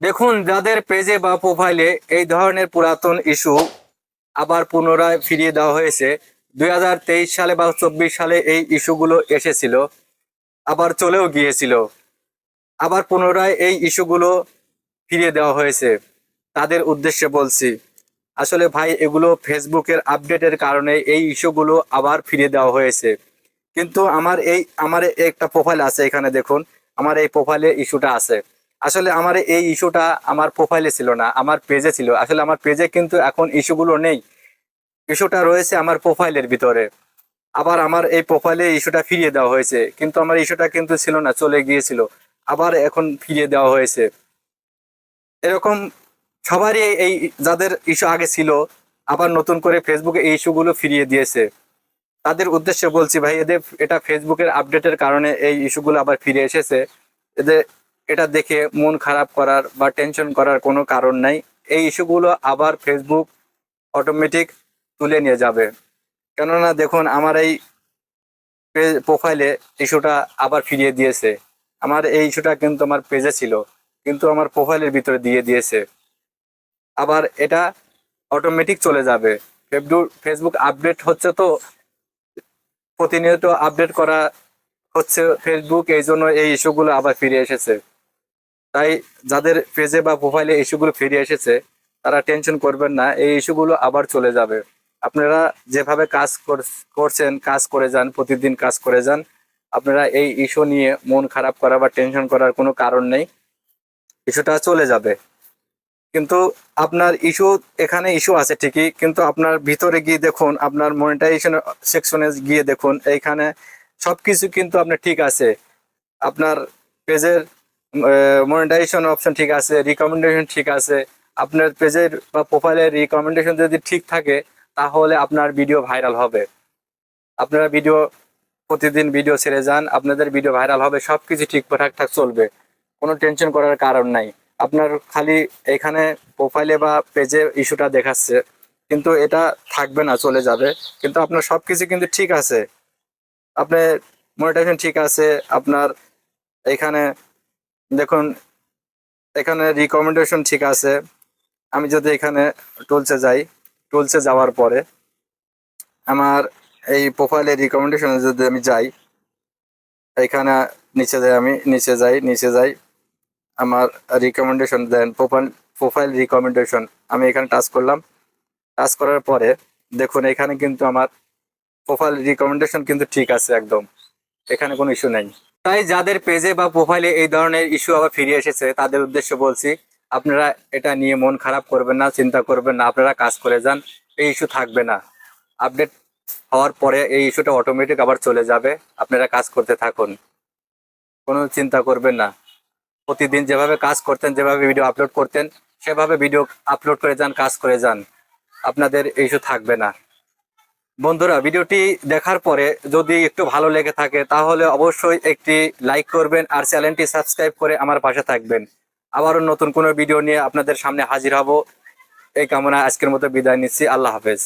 দেখুন, যাদের পেজে বা প্রোফাইলে এই ধরনের পুরাতন ইস্যু আবার পুনরায় ফিরিয়ে দেওয়া হয়েছে, দুই হাজার তেইশ সালে বা চব্বিশ সালে এই ইস্যুগুলো এসেছিল, আবার চলেও গিয়েছিল। আবার পুনরায় এই ইস্যুগুলো ফিরিয়ে দেওয়া হয়েছে। তাদের উদ্দেশ্যে বলছি, আসলে ভাই, এগুলো ফেসবুকের আপডেটের কারণে এই ইস্যুগুলো আবার ফিরিয়ে দেওয়া হয়েছে। কিন্তু আমার এই, আমার একটা প্রোফাইল আছে এখানে দেখুন, আমার এই প্রোফাইলে ইস্যুটা আছে। আসলে আমার এই ইস্যুটা আমার প্রোফাইলে ছিল না, আমার পেজে ছিল। আসলে আমার পেজে কিন্তু এখন ইস্যুগুলো নেই। ইস্যুটা রয়েছে আমার প্রোফাইলের ভিতরে। আবার আমার এই প্রোফাইলে ইস্যুটা ফিরিয়ে দেওয়া হয়েছে। কিন্তু আমার ইস্যুটা কিন্তু ছিল না, চলে গিয়েছিল। আবার এখন ফিরিয়ে দেওয়া হয়েছে। এরকম সবারই এই- যাদের ইস্যু আগে ছিল, আবার নতুন করে ফেসবুকে এই ইস্যুগুলো ফিরিয়ে দিয়েছে। তাদের উদ্দেশ্যে বলছি ভাই, এদের এটা ফেসবুকের আপডেটের কারণে এই ইস্যুগুলো আবার ফিরে এসেছে। এদের এটা দেখে মন খারাপ করার বা টেনশন করার কোনো কারণ নাই। এই ইস্যুগুলো আবার ফেসবুক অটোমেটিক তুলে নিয়ে যাবে। কেননা দেখুন, আমার এই প্রোফাইলে ইস্যুটা আবার ফিরিয়ে দিয়েছে। আমার এই ইস্যুটা কিন্তু আমার পেজে ছিল, কিন্তু আমার প্রোফাইলের ভিতরে দিয়ে দিয়েছে। আবার এটা অটোমেটিক চলে যাবে। ফেসবুক আপডেট হচ্ছে তো, প্রতিনিয়ত আপডেট করা হচ্ছে ফেসবুক এই জন্য এই ইস্যুগুলো আবার ফিরে এসেছে। তাই যাদের পেজে বা প্রোফাইলে ইস্যুগুলো ফিরে এসেছে, তারা টেনশন করবেন না, এই ইস্যুগুলো আবার চলে যাবে। আপনারা যেভাবে কাজ কর- করছেন, কাজ করে যান, প্রতিদিন কাজ করে যান, আপনারা এই ইস্যু নিয়ে মন খারাপ করা বা টেনশন করার কোনো কারণ নেই। ইস্যুটা চলে যাবে। কিন্তু আপনার ইস্যু এখানে ইস্যু আছে ঠিকই, কিন্তু আপনার ভিতরে গিয়ে দেখুন, আপনার মনিটাইজেশন সেকশনে গিয়ে দেখুন, এইখানে সব কিছু কিন্তু আপনার ঠিক আছে। আপনার পেজের মনিটাইজেশন অপশন ঠিক আছে রিকমেন্ডেশন ঠিক আছে। আপনার পেজের বা প্রোফাইলের রিকমেন্ডেশন যদি ঠিক থাকে, তাহলে আপনার ভিডিও ভাইরাল হবে। আপনারা ভিডিও প্রতিদিন ভিডিও ছেড়ে যান, আপনাদের ভিডিও ভাইরাল হবে, সবকিছু ঠিক ঠাক চলবে। কোনো টেনশন করার কারণ নাই। আপনার খালি এখানে প্রোফাইলে বা পেজে ইস্যুটা দেখাচ্ছে, কিন্তু এটা থাকবে না, চলে যাবে। কিন্তু আপনার সবকিছু কিন্তু ঠিক আছে। আপনার মনিটাইজেশন ঠিক আছে, আপনার এখানে দেখুন, এখানে রিকমেন্ডেশন ঠিক আছে। আমি যদি এখানে টুলসে যাই, টুলসে যাওয়ার পরে আমার এই প্রোফাইলে রিকমেন্ডেশনে যদি আমি যাই, এখানে নিচে যাই আমি, নিচে যাই নিচে যাই, আমার recommendation then profile profile recommendation আমি এখানে টাচ করলাম। টাচ করার পরে দেখুন, এখানে কিন্তু আমার প্রোফাইল রিকমেন্ডেশন কিন্তু ঠিক আছে একদম। এখানে কোনো ইস্যু নেই। তাই যাদের পেজে বা প্রোফাইলে এই ধরনের ইস্যু আবার ফিরে এসেছে, তাদের উদ্দেশ্য বলছি, আপনারা এটা নিয়ে মন খারাপ করবেন না, চিন্তা করবেন না, আপনারা কাজ করে যান, এই ইস্যু থাকবে না। আপডেট হওয়ার পরে এই ইস্যুটা অটোমেটিক আবার চলে যাবে, আপনারা কাজ করতে থাকুন। কোনো চিন্তা করবেন না। প্রতিদিন যেভাবে কাজ করতেন, যেভাবে ভিডিও আপলোড করতেন, সেভাবে ভিডিও আপলোড করে যান, কাজ করে যান। আপনাদের ইস্যু থাকবে না। বন্ধুরা, ভিডিওটি দেখার পরে যদি একটু ভালো লেগে থাকে, তাহলে অবশ্যই একটি লাইক করবেন আর চ্যানেলটি সাবস্ক্রাইব করে আমার পাশে থাকবেন। আবারও নতুন কোনো ভিডিও নিয়ে আপনাদের সামনে হাজির হব। এই কামনা আজকের মতো বিদায় নিচ্ছি। আল্লাহ হাফেজ।